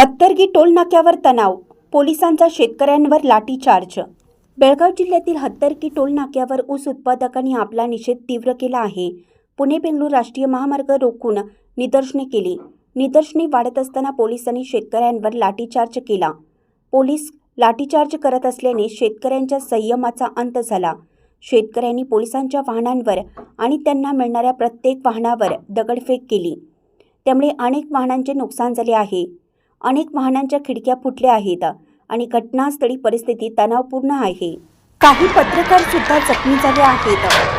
हत्तरगी toll नाक्यावर तणाव पोलिसांचा शेतकऱ्यांवर लाठीचार्ज. बेळगाव जिल्ह्यातील हत्तरकी टोल नाक्यावर ऊस उत्पादकांनी आपला निषेध तीव्र केला आहे. पुणे बेंगळूर राष्ट्रीय महामार्ग रोखून निदर्शने केली. निदर्शने वाढत असताना पोलिसांनी शेतकऱ्यांवर लाठीचार्ज केला. पोलीस लाठीचार्ज करत असल्याने शेतकऱ्यांच्या संयमाचा अंत झाला. शेतकऱ्यांनी पोलिसांच्या वाहनांवर आणि त्यांना मिळणाऱ्या प्रत्येक वाहनावर दगडफेक केली. त्यामुळे अनेक वाहनांचे नुकसान झाले आहे. अनेक वाहनांच्या खिडक्या फुटल्या आहेत आणि घटनास्थळी परिस्थिती तणावपूर्ण आहे काही पत्रकार सुद्धा जखमी झाले आहेत